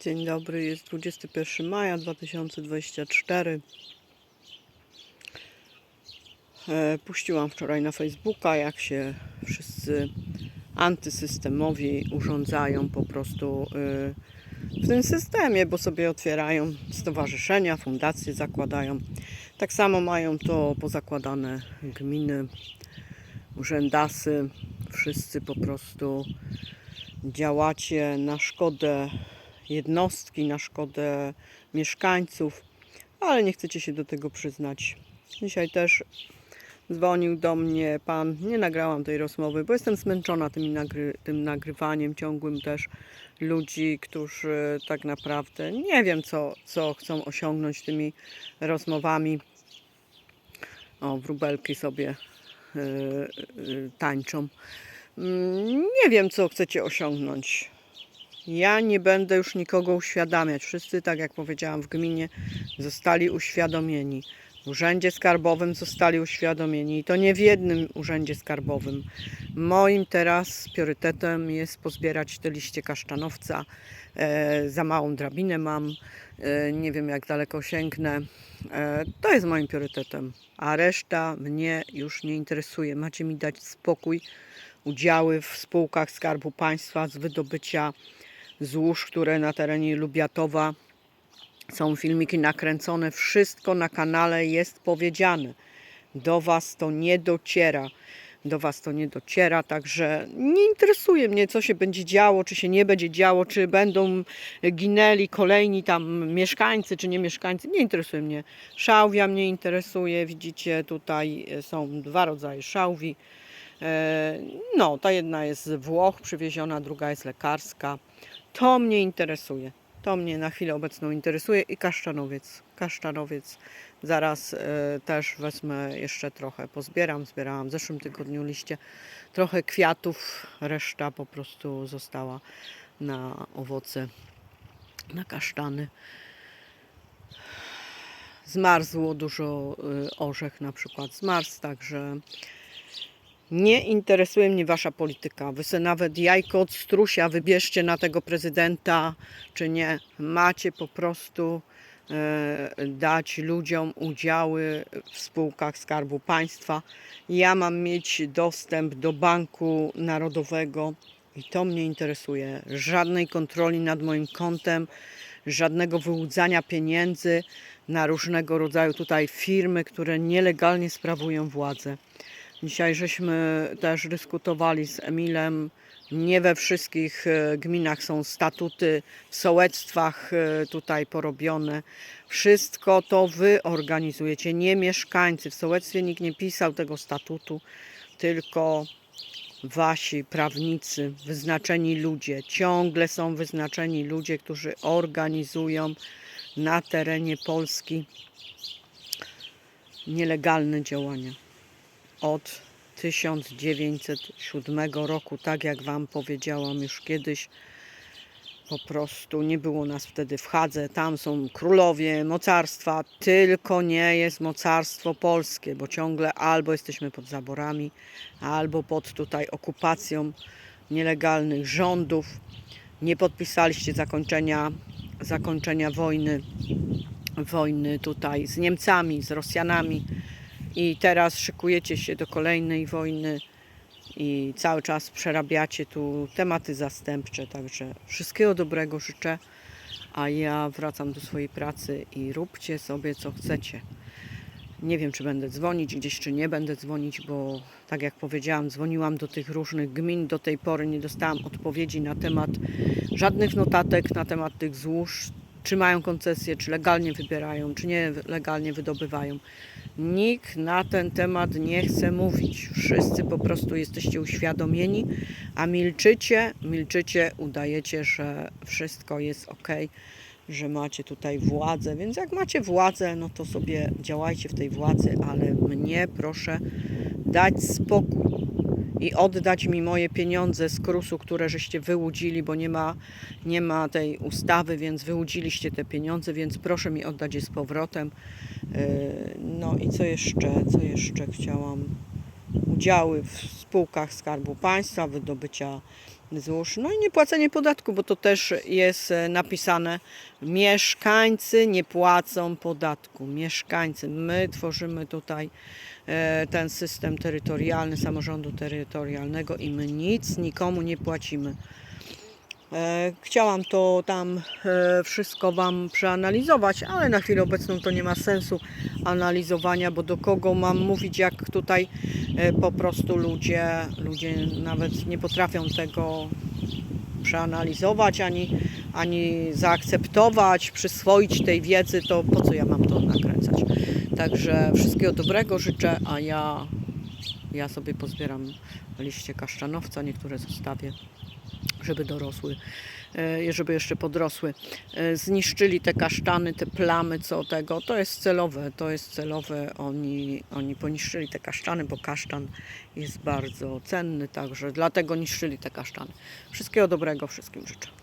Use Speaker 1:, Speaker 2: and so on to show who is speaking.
Speaker 1: Dzień dobry, jest 21 maja 2024. E, Puściłam wczoraj na Facebooka, jak się wszyscy antysystemowi urządzają po prostu e, w tym systemie, bo sobie otwierają stowarzyszenia, fundacje zakładają. Tak samo mają to pozakładane gminy, urzędasy. Wszyscy po prostu działacie na szkodę jednostki, na szkodę mieszkańców, ale nie chcecie się do tego przyznać. Dzisiaj też dzwonił do mnie pan, nie nagrałam tej rozmowy, bo jestem zmęczona tymi nagry, tym nagrywaniem ciągłym też ludzi, którzy tak naprawdę nie wiem, co, co chcą osiągnąć tymi rozmowami. O, wróbelki sobie yy, yy, tańczą. Mm, Nie wiem, co chcecie osiągnąć. Ja nie będę już nikogo uświadamiać. Wszyscy, tak jak powiedziałam, w gminie zostali uświadomieni. W urzędzie skarbowym zostali uświadomieni i to nie w jednym urzędzie skarbowym. Moim teraz priorytetem jest pozbierać te liście kasztanowca. E, za małą drabinę mam, e, nie wiem jak daleko sięgnę. E, to jest moim priorytetem, a reszta mnie już nie interesuje. Macie mi dać spokój. Udziały w spółkach Skarbu Państwa z wydobycia złóż, które na terenie Lubiatowa są filmiki nakręcone. Wszystko na kanale jest powiedziane. Do Was to nie dociera. Do Was to nie dociera, także nie interesuje mnie, co się będzie działo, czy się nie będzie działo, czy będą ginęli kolejni tam mieszkańcy, czy nie mieszkańcy. Nie interesuje mnie. Szałwia mnie interesuje. Widzicie, tutaj są dwa rodzaje szałwi. E, No, ta jedna jest z Włoch przywieziona, druga jest lekarska. To mnie interesuje. To mnie na chwilę obecną interesuje i kaszczanowiec. Kaszczanowiec zaraz e, też wezmę jeszcze trochę. Pozbieram, zbierałam w zeszłym tygodniu liście. Trochę kwiatów, reszta po prostu została na owoce, na kasztany. Zmarzło dużo y, orzech na przykład zmarz, także nie interesuje mnie wasza polityka. Wy se nawet jajko od strusia wybierzcie na tego prezydenta, czy nie. Macie po prostu e, dać ludziom udziały w spółkach Skarbu Państwa. Ja mam mieć dostęp do Banku Narodowego i to mnie interesuje. Żadnej kontroli nad moim kontem, żadnego wyłudzania pieniędzy na różnego rodzaju tutaj firmy, które nielegalnie sprawują władzę. Dzisiaj żeśmy też dyskutowali z Emilem. Nie we wszystkich e, gminach są statuty, w sołectwach e, tutaj porobione. Wszystko to wy organizujecie, nie mieszkańcy. W sołectwie nikt nie pisał tego statutu, tylko wasi prawnicy, wyznaczeni ludzie. Ciągle są wyznaczeni ludzie, którzy organizują na terenie Polski nielegalne działania od 1907 roku, tak jak Wam powiedziałam już kiedyś. Po prostu nie było nas wtedy w Hadze. Tam są królowie, mocarstwa, tylko nie jest mocarstwo polskie, bo ciągle albo jesteśmy pod zaborami, albo pod tutaj okupacją nielegalnych rządów. Nie podpisaliście zakończenia, zakończenia wojny, wojny tutaj z Niemcami, z Rosjanami i teraz szykujecie się do kolejnej wojny i cały czas przerabiacie tu tematy zastępcze. Także wszystkiego dobrego życzę, a ja wracam do swojej pracy i róbcie sobie co chcecie. Nie wiem, czy będę dzwonić gdzieś, czy nie będę dzwonić, bo tak jak powiedziałam, dzwoniłam do tych różnych gmin. Do tej pory nie dostałam odpowiedzi na temat żadnych notatek na temat tych złóż, czy mają koncesję, czy legalnie wybierają, czy nie legalnie wydobywają. Nikt na ten temat nie chce mówić. Wszyscy po prostu jesteście uświadomieni, a milczycie, milczycie, udajecie, że wszystko jest ok, że macie tutaj władzę. Więc jak macie władzę, no to sobie działajcie w tej władzy, ale mnie proszę dać spokój i oddać mi moje pieniądze z krusu, które żeście wyłudzili, bo nie ma, nie ma tej ustawy, więc wyłudziliście te pieniądze, więc proszę mi oddać je z powrotem. Yy, No i co jeszcze, co jeszcze chciałam? Udziały w spółkach Skarbu Państwa, wydobycia wzdłuż. No i niepłacenie podatku, bo to też jest e, napisane. Mieszkańcy nie płacą podatku. Mieszkańcy. My tworzymy tutaj e, ten system terytorialny, samorządu terytorialnego i my nic nikomu nie płacimy. E, Chciałam to tam wszystko Wam przeanalizować, ale na chwilę obecną to nie ma sensu analizowania, bo do kogo mam mówić, jak tutaj e, po prostu ludzie, ludzie nawet nie potrafią tego przeanalizować, ani, ani zaakceptować, przyswoić tej wiedzy, to po co ja mam to nakręcać. Także wszystkiego dobrego życzę, a ja, ja sobie pozbieram liście kaszczanowca, niektóre zostawię żeby dorosły, e, żeby jeszcze podrosły, e, zniszczyli te kasztany, te plamy, co tego, to jest celowe, to jest celowe, oni, oni poniszczyli te kasztany, bo kasztan jest bardzo cenny, także dlatego niszczyli te kasztany. Wszystkiego dobrego wszystkim życzę.